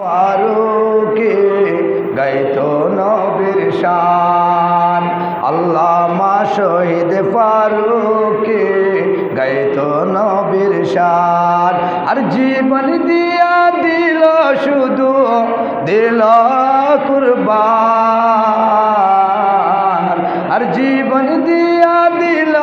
ফারুকে গাইতো নবীর শান। আল্লামা শহীদ ফারুকে গাইতো নবীর শান। আর জীবন দিয়া দিল শুধু, দিল কুরবান। আর জীবন দিয়া দিল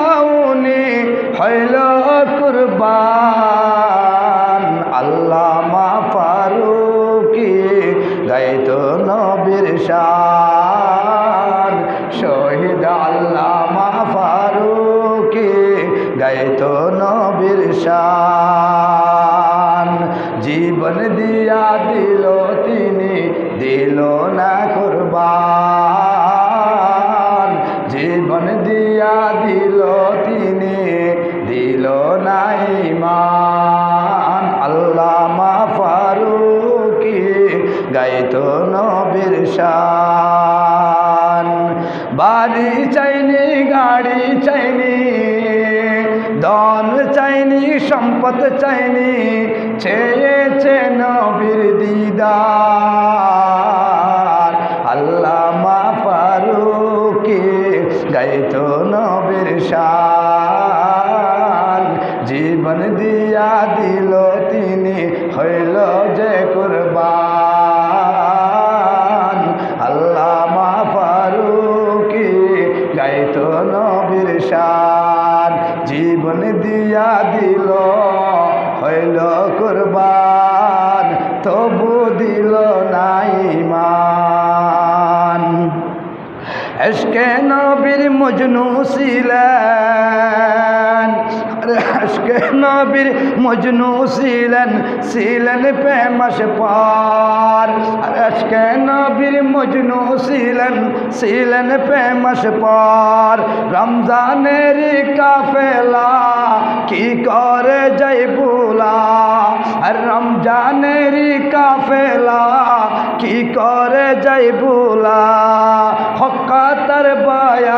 শহীদ আল্লামা ফারুকি গাইতো নবীর শান। জীবন দিয়া দিল তিনি, দিল না কুরবান। জীবন দিয়া দিল তিনি, দিল না ইমান। আল্লামা ফারুকি গাইতো নবীর শান। বাড়ি চাইনি গাড়ি চাইনি ধন চাইনি সম্পদ চাইনি চেয়েছে নবীর দিদার। দিয়া দিল, হইল কুরবান, তবু দিল নাই মান। এসকে নবীর মজনু ছিলেন এসকে নবীর মজনু ছিলেন ছিলেন প্রেমাস পার। এসকে নবীর মজনু ছিলেন ছিলেন প্রেমাস পার। রমজানের কাফেলা কি করে যাই বুলা আর রমজানের কাফেলা, কি করে যাই বুলা হকাতার বয়ান।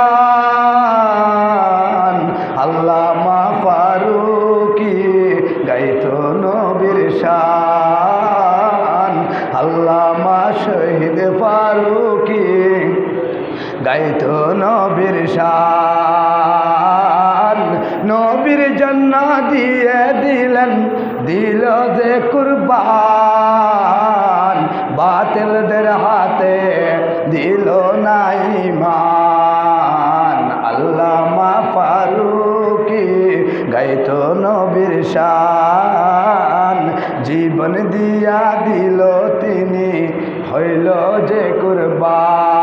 আল্লামা ফারুকি, গাইতো নবীর শান। আল্লামা শহীদ ফারুকি, গাইতো নবীর শান। জন্য দিয়ে দিলেন, দিল যে কুরবান। বাতিলদের হাতে দিল নাই মান আল্লামা ফারুকি গাইতো নবীর শান। জীবন দিয়া দিল তিনি, হইল যে কুরবান।